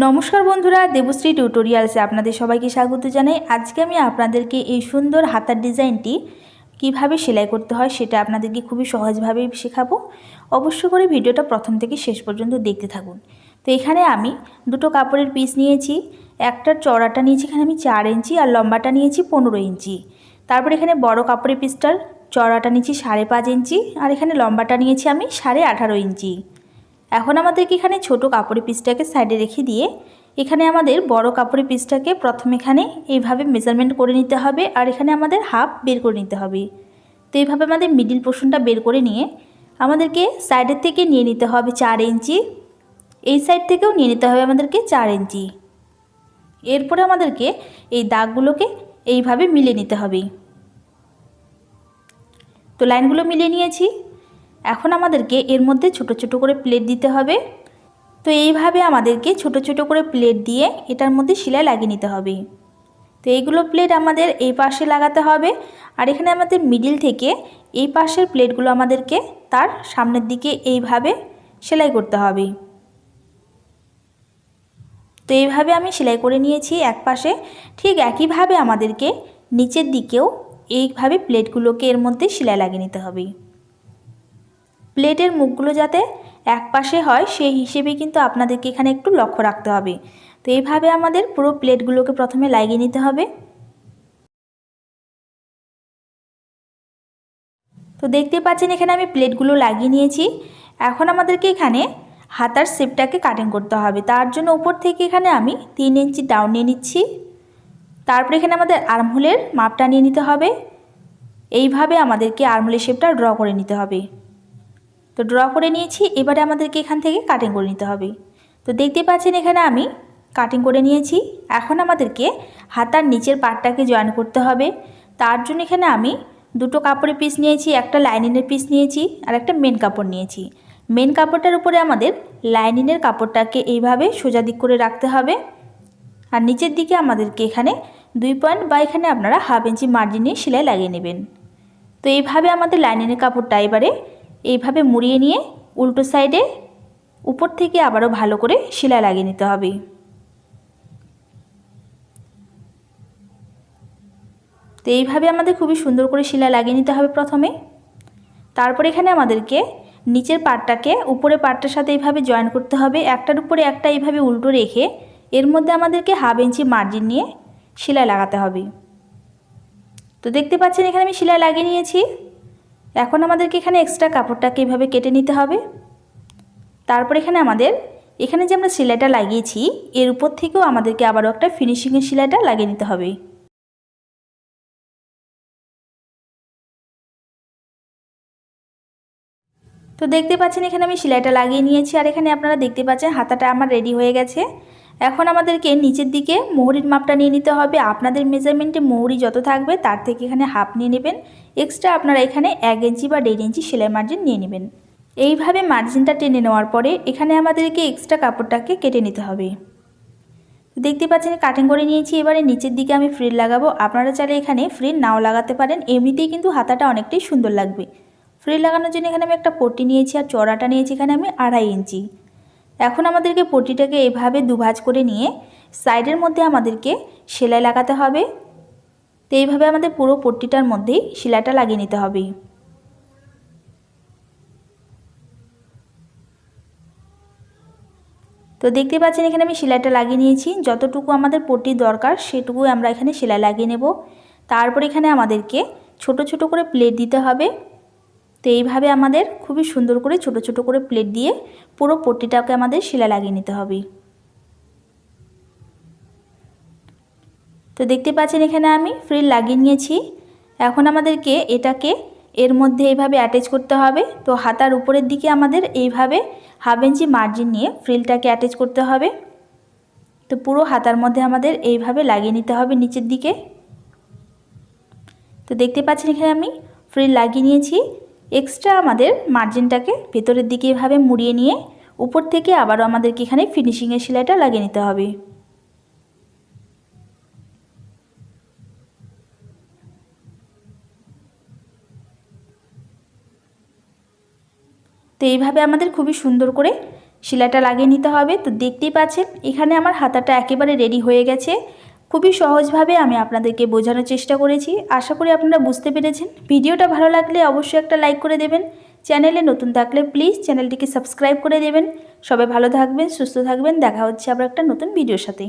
নমস্কার বন্ধুরা, দেবশ্রী টিউটোরিয়ালসে আপনাদের সবাইকে স্বাগত জানাই। আজকে আমি আপনাদেরকে এই সুন্দর হাতার ডিজাইনটি কীভাবে সেলাই করতে হয় সেটা আপনাদেরকে খুবই সহজভাবেই শেখাবো। অবশ্য করে ভিডিওটা প্রথম থেকে শেষ পর্যন্ত দেখতে থাকুন। তো এখানে আমি দুটো কাপড়ের পিস নিয়েছি একটার চড়াটা নিয়েছি, এখানে আমি চার ইঞ্চি আর লম্বাটা নিয়েছি পনেরো ইঞ্চি। তারপর এখানে বড় কাপড়ের পিসটার চড়াটা নিয়েছি সাড়ে পাঁচ ইঞ্চি আর এখানে লম্বাটা নিয়েছি আমি সাড়ে আঠারো ইঞ্চি। এখন আমাদেরকে এখানে ছোট কাপড়ের পিসটাকে সাইডে রেখে দিয়ে এখানে আমাদের বড় কাপড়ের পিসটাকে প্রথম এখানে এইভাবে মেজারমেন্ট করে নিতে হবে আর এখানে আমাদের হাফ বের করে নিতে হবে। তো এইভাবে আমাদের মিডিল পোর্শনটা বের করে নিয়ে আমাদেরকে সাইডের থেকে নিয়ে নিতে হবে চার ইঞ্চি, এই সাইড থেকেও নিয়ে নিতে হবে আমাদেরকে চার ইঞ্চি। এরপরে আমাদেরকে এই দাগগুলোকে এইভাবে মিলে নিতে হবে। তো লাইনগুলো মিলিয়ে নিয়েছি। এখন আমাদেরকে এর মধ্যে ছোট ছোট করে প্লেট দিতে হবে। তো এইভাবে আমাদেরকে ছোট ছোট করে প্লেট দিয়ে এটার মধ্যে সেলাই লাগিয়ে নিতে হবে। তো এইগুলো প্লেট আমাদের এই পাশে লাগাতে হবে আর এখানে আমাদের মিডিল থেকে এই পাশের প্লেটগুলো আমাদেরকে তার সামনের দিকে এইভাবে সেলাই করতে হবে। তো এইভাবে আমি সেলাই করে নিয়েছি এক পাশে। ঠিক একইভাবে আমাদেরকে নিচের দিকেও এইভাবে প্লেটগুলোকে এর মধ্যে সেলাই লাগিয়ে নিতে হবে। প্লেটের মুখগুলো যাতে এক পাশে হয়, সেই হিসেবে কিন্তু আপনাদেরকে এখানে একটু লক্ষ্য রাখতে হবে। তো এইভাবে আমাদের পুরো প্লেটগুলোকে প্রথমে লাগিয়ে নিতে হবে। তো দেখতে পাচ্ছেন এখানে আমি প্লেটগুলো লাগিয়ে নিয়েছি। এখন আমাদেরকে এখানে হাতার শেপটাকে কাটিং করতে হবে। তার জন্য উপর থেকে এখানে আমি তিন ইঞ্চি ডাউন নিয়ে নিচ্ছি। তারপরে এখানে আমাদের আর্মহোলের মাপটা নিয়ে নিতে হবে। এইভাবে আমাদেরকে আর্মহোলের শেপটা ড্র করে নিতে হবে। তো ড্র করে নিয়েছি, এবারে আমাদেরকে এখান থেকে কাটিং করে নিতে হবে। তো দেখতে পাচ্ছেন এখানে আমি কাটিং করে নিয়েছি। এখন আমাদেরকে হাতার নিচের পাটটাকে জয়েন করতে হবে। তার জন্য এখানে আমি দুটো কাপড়ের পিস নিয়েছি, একটা লাইনিনের পিস নিয়েছি আর একটা মেন কাপড় নিয়েছি। মেন কাপড়টার উপরে আমাদের লাইনিনের কাপড়টাকে এইভাবে সোজা দিক করে রাখতে হবে। আর নিচের দিকে আমাদেরকে এখানে দুই পয়েন্ট বা এখানে আপনারা হাফ ইঞ্চি মার্জিন সেলাই লাগিয়ে নেবেন। তো এইভাবে আমাদের লাইনিনের কাপড়টা এবারে এইভাবে মুড়িয়ে নিয়ে উল্টো সাইডে উপর থেকে আবারও ভালো করে সেলাই লাগিয়ে নিতে হবে। তো এইভাবে আমাদের খুবই সুন্দর করে সেলাই লাগিয়ে নিতে হবে প্রথমে। তারপর এখানে আমাদেরকে নিচের পাটটাকে উপরে পাটটার সাথে এইভাবে জয়েন করতে হবে। একটার উপরে একটা এইভাবে উল্টো রেখে এর মধ্যে আমাদেরকে হাফ ইঞ্চি মার্জিন নিয়ে সেলাই লাগাতে হবে। তো দেখতে পাচ্ছেন এখানে আমি সেলাই লাগিয়ে নিয়েছি। এখন আমাদেরকে এখানে এক্সট্রা কাপড়টাকে এভাবে কেটে নিতে হবে। তারপর এখানে আমাদের, এখানে যে আমরা সেলাইটা লাগিয়েছি, এর উপর থেকেও আমাদেরকে আবারও একটা ফিনিশিংয়ের সেলাইটা লাগিয়ে নিতে হবে। তো দেখতে পাচ্ছেন এখানে আমি সেলাইটা লাগিয়ে নিয়েছি, আর এখানে আপনারা দেখতে পাচ্ছেন হাতাটা আমার রেডি হয়ে গেছে। এখন আমাদেরকে নিচের দিকে মোহরির মাপটা নিয়ে নিতে হবে। আপনাদের মেজারমেন্টে মোহরি যত থাকবে, তার থেকে এখানে হাফ নিয়ে নেবেন। এক্সট্রা আপনারা এখানে এক ইঞ্চি বা দেড় ইঞ্চি সেলাই মার্জিন নিয়ে নেবেন। এইভাবে মার্জিনটা টেনে নেওয়ার পরে এখানে আমাদেরকে এক্সট্রা কাপড়টাকে কেটে নিতে হবে। দেখতে পাচ্ছেন কাটিং করে নিয়েছি। এবারে নিচের দিকে আমি ফ্রিল লাগাবো। আপনারা চাইলে এখানে ফ্রিল নাও লাগাতে পারেন। এমনিতেই কিন্তু হাতাটা অনেকটাই সুন্দর লাগবে। ফ্রিল লাগানোর জন্য এখানে আমি একটা পট্টি নিয়েছি আর চড়াটা নিয়েছি এখানে আমি আড়াই ইঞ্চি। এখন আমাদেরকে পট্টিটাকে এভাবে দুভাজ করে নিয়ে সাইডের মধ্যে আমাদেরকে সেলাই লাগাতে হবে। তো এইভাবে আমাদের পুরো পট্টিটার মধ্যেই সেলাইটা লাগিয়ে নিতে হবে। তো দেখতে পাচ্ছেন এখানে আমি সেলাইটা লাগিয়ে নিয়েছি। যতটুকু আমাদের পট্টির দরকার সেটুকুই আমরা এখানে সেলাই লাগিয়ে নেব। তারপর এখানে আমাদেরকে ছোট ছোট করে প্লেট দিতে হবে। তো এইভাবে আমাদের খুবই সুন্দর করে ছোট ছোট করে প্লেট দিয়ে পুরো পট্টিটাকে আমাদের শিলা লাগিয়ে নিতে হবে। তো দেখতে পাচ্ছেন এখানে আমি ফ্রিল লাগিয়ে নিয়েছি। এখন আমাদেরকে এটাকে এর মধ্যে এইভাবে অ্যাটাচ করতে হবে। তো হাতার উপরের দিকে আমাদের এইভাবে হাফ ইঞ্চি মার্জিন নিয়ে ফ্রিলটাকে অ্যাটাচ করতে হবে। তো পুরো হাতার মধ্যে আমাদের এইভাবে লাগিয়ে নিতে হবে নিচের দিকে। তো দেখতে পাচ্ছেন এখানে আমি ফ্রিল লাগিয়ে নিয়েছি। এক্সট্রা আমাদের মার্জিনটাকে ভেতরের দিকে এভাবে মুড়িয়ে নিয়ে উপর থেকে আবারও আমাদেরকে এখানে ফিনিশিংয়ের সেলাইটা লাগিয়ে নিতে হবে। তো এইভাবে আমাদের খুবই সুন্দর করে শিলাটা লাগিয়ে নিতে হবে। তো দেখতেই পাচ্ছেন, এখানে আমার হাতাটা একেবারে রেডি হয়ে গেছে। খুবই সহজভাবে আমি আপনাদেরকে বোঝানোর চেষ্টা করেছি। আশা করি আপনারা বুঝতে পেরেছেন। ভিডিওটা ভালো লাগলে অবশ্যই একটা লাইক করে দেবেন। চ্যানেলে নতুন থাকলে প্লিজ চ্যানেলটিকে সাবস্ক্রাইব করে দেবেন। সবাই ভালো থাকবেন, সুস্থ থাকবেন। দেখা হচ্ছে আবার একটা নতুন ভিডিওর সাথে।